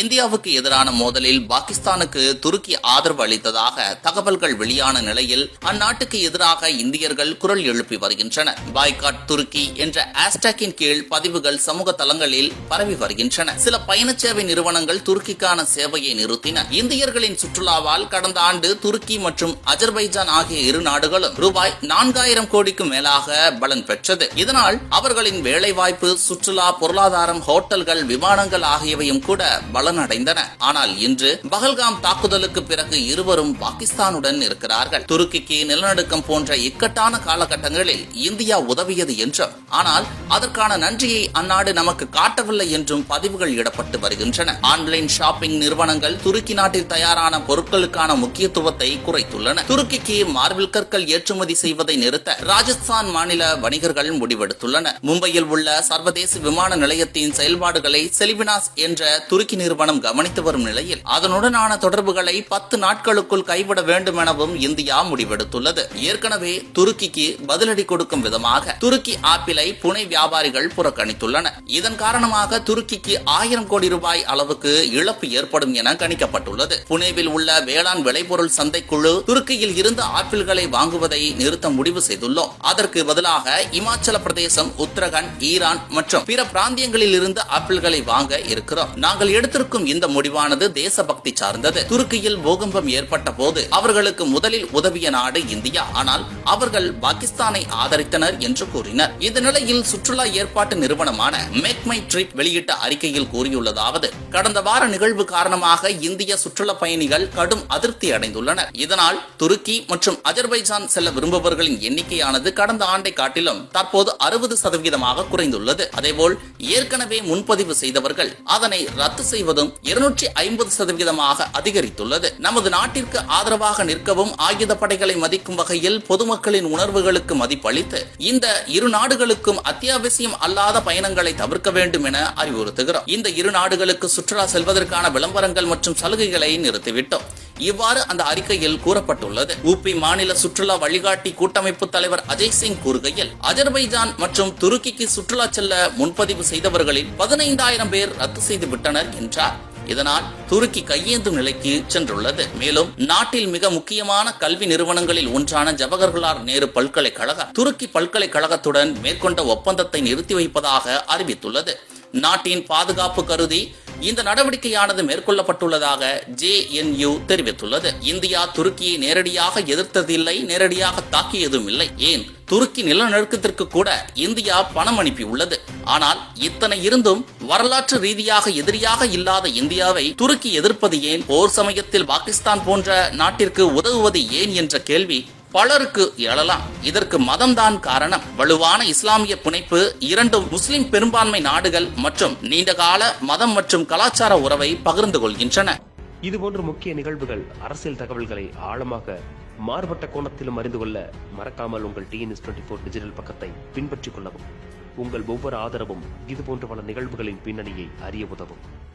இந்தியாவுக்கு எதிரான மோதலில் பாகிஸ்தானுக்கு துருக்கி ஆதரவு அளித்ததாக தகவல்கள் வெளியான நிலையில் அந்நாட்டுக்கு எதிராக இந்தியர்கள் குரல் எழுப்பி வருகின்றனர். பாய்காட் துருக்கி என்ற ஆஸ்டாக்கின் கீழ் பதிவுகள் சமூக தளங்களில் பரவி வருகின்றன. சில பயணச்சேவை நிறுவனங்கள் துருக்கிக்கான சேவையை நிறுத்தின. இந்தியர்களின் சுற்றுலாவால் கடந்த ஆண்டு துருக்கி மற்றும் அஜர்பைஜான் ஆகிய இரு நாடுகளும் ரூபாய் நான்காயிரம் கோடிக்கும் மேலாக பலன் பெற்றது. இதனால் அவர்களின் வேலைவாய்ப்பு சுற்றுலா பொருளாதாரம் ஹோட்டல்கள் விமானங்கள் ஆகியவையும் கூட பலனடைந்தன ஆனால் இன்று பகல்காம் தாக்குதலுக்கு பிறகு இருவரும் பாகிஸ்தானுடன் இருக்கிறார்கள். துருக்கிக்கு நிலநடுக்கம் போன்ற இக்கட்டான காலகட்டங்களில் இந்தியா உதவியது என்றும் ஆனால் அதற்கான நன்றியை அந்நாடு நமக்கு காட்டவில்லை என்றும் பதிவுகள் இடப்பட்டு வருகின்றன. ஆன்லைன் ஷாப்பிங் நிறுவனங்கள் துருக்கி நாட்டில் தயாரான பொருட்களுக்கான முக்கியத்துவத்தை குறைத்துள்ளன. துருக்கிக்கு மார்பிள் கற்கள் ஏற்றுமதி செய்வதை நிறுத்த ராஜஸ்தான் மாநில வணிகர்கள் முடிவெடுத்துள்ளனர் மும்பையில் உள்ள சர்வதேச விமான நிலையத்தின் செயல்பாடுகளை செலிபினாஸ் என்ற துருக்கி நிறுவனம் கவனித்து வரும் நிலையில் அதனுடனான தொடர்புகளை பத்து நாட்களுக்குள் கைவிட வேண்டும் எனவும் இந்தியா முடிவெடுத்துள்ளது. ஏற்கனவே துருக்கிக்கு பதிலடி கொடுக்கும் விதமாக துருக்கி ஆப்பிளை புனை வியாபாரிகள் புறக்கணித்துள்ளனர். இதன் காரணமாக துருக்கிக்கு ஆயிரம் கோடி ரூபாய் அளவுக்கு இழப்பு ஏற்படும் என கணிக்கப்பட்டுள்ளது. புனேவில் உள்ள வேளாண் விளைபொருள் சந்தைக்குழு துருக்கியில் இருந்து ஆப்பிள்களை வாங்குவதை நிறுத்த முடிவு செய்துள்ளோம். அதற்கு பதிலாக இமாச்சல பிரதேசம் உத்தரகண்ட் ஈரான் மற்றும் பிற பிராந்தியங்களில் இருந்து ஆப்பிள்களை வாங்க இருக்கிறோம். நாங்கள் எடுத்து எடுத்திருக்கும் இந்த முடிவானது தேசபக்தி சார்ந்தது. துருக்கியில் பூகம்பம் ஏற்பட்ட போது அவர்களுக்கு முதலில் உதவிய நாடு இந்தியா. ஆனால் அவர்கள் பாகிஸ்தானை ஆதரித்தனர் என்று கூறினர். இந்த நிலையில் சுற்றுலா ஏற்பாட்டு நிறுவனமான மேக் மை ட்ரிப் வெளியிட்ட அறிக்கையில் கூறியுள்ளதாவது கடந்த வார நிகழ்வு காரணமாக இந்திய சுற்றுலா பயணிகள் கடும் அதிருப்தி அடைந்துள்ளனர். இதனால் துருக்கி மற்றும் அஜர்பைஜான் செல்ல விரும்புபவர்களின் எண்ணிக்கையானது கடந்த ஆண்டை காட்டிலும் தற்போது அறுபது சதவீதமாக குறைந்துள்ளது. அதேபோல் ஏற்கனவே முன்பதிவு செய்தவர்கள் அதனை ரத்து செய்வதும் இருநூற்றி ஐம்பது சதவீதமாக அதிகரித்துள்ளது. நமது நாட்டிற்கு ஆதரவாக நிற்கவும் ஆயுத படைகளை மதிக்கும் வகையில் பொதுமக்களின் உணர்வுகளுக்கு மதிப்பளித்து இந்த இரு நாடுகளுக்கும் அத்தியாவசியம் அல்லாத பயணங்களை தவிர்க்க வேண்டும் என அறிவுறுத்துகிறோம். இந்த இரு நாடுகளுக்கு சுற்றுலா செல்வதற்கான விளம்பரங்கள் மற்றும் சலுகைகளை நிறுத்திவிட்டோம். இவ்வாறு அந்த அறிக்கையில் கூறப்பட்டுள்ளது. உபி மாநில சுற்றுலா வழிகாட்டி கூட்டமைப்பு தலைவர் அஜய் சிங் கூறுகையில் அஜர்பைஜான் மற்றும் துருக்கிக்கு சுற்றுலா செல்ல முன்பதிவு செய்தவர்களில் பதினைந்தாயிரம் பேர் ரத்து செய்து விட்டனர் என்றார். இதனால் துருக்கி கையேந்தும் நிலைக்கு சென்றுள்ளது. மேலும் நாட்டில் மிக முக்கியமான கல்வி நிறுவனங்களில் ஒன்றான ஜவஹர்லால் நேரு பல்கலைக்கழக துருக்கி பல்கலைக்கழகத்துடன் மேற்கொண்ட ஒப்பந்தத்தை நிறுத்தி வைப்பதாக அறிவித்துள்ளது. நாட்டின் பாதுகாப்பு கருதி இந்த நடவடிக்கையானது மேற்கொள்ளப்பட்டுள்ளதாக ஜேஎன்யூ தெரிவித்துள்ளது. இந்தியா துருக்கியை நேரடியாக எதிர்த்ததில்லை நேரடியாக தாக்கியதும் இல்லை ஏன்? துருக்கி நிலநடுக்கத்திற்கு கூட இந்தியா பணம் அனுப்பியுள்ளது. ஆனால் இத்தனை இருந்தும் வரலாற்று ரீதியாக எதிரியாக இல்லாத இந்தியாவை துருக்கி எதிர்ப்பது ஏன்? போர் சமயத்தில் பாகிஸ்தான் போன்ற நாட்டிற்கு உதவுவது ஏன்? என்ற கேள்வி பலருக்கு எழலாம். இதற்கு மதம்தான் காரணம். வலுவான இஸ்லாமிய புனைப்பு இரண்டு முஸ்லிம் பெரும்பான்மை நாடுகள் மற்றும் நீண்டகால மதம் மற்றும் கலாச்சார உறவை பகிர்ந்து கொள்கின்றன. இதுபோன்ற முக்கிய நிகழ்வுகள் அரசியல் தகவல்களை ஆழமாக மாறுபட்ட கோணத்திலும் அறிந்து கொள்ள மறக்காமல் உங்கள் டிஎன்எஸ் டுவெண்ட்டி ஃபோர் டிஜிட்டல் பக்கத்தை பின்பற்றிக் கொள்ளவும். உங்கள் ஒவ்வொரு ஆதரவும் இதுபோன்ற பல நிகழ்வுகளின் பின்னணியை அறிய உதவும்.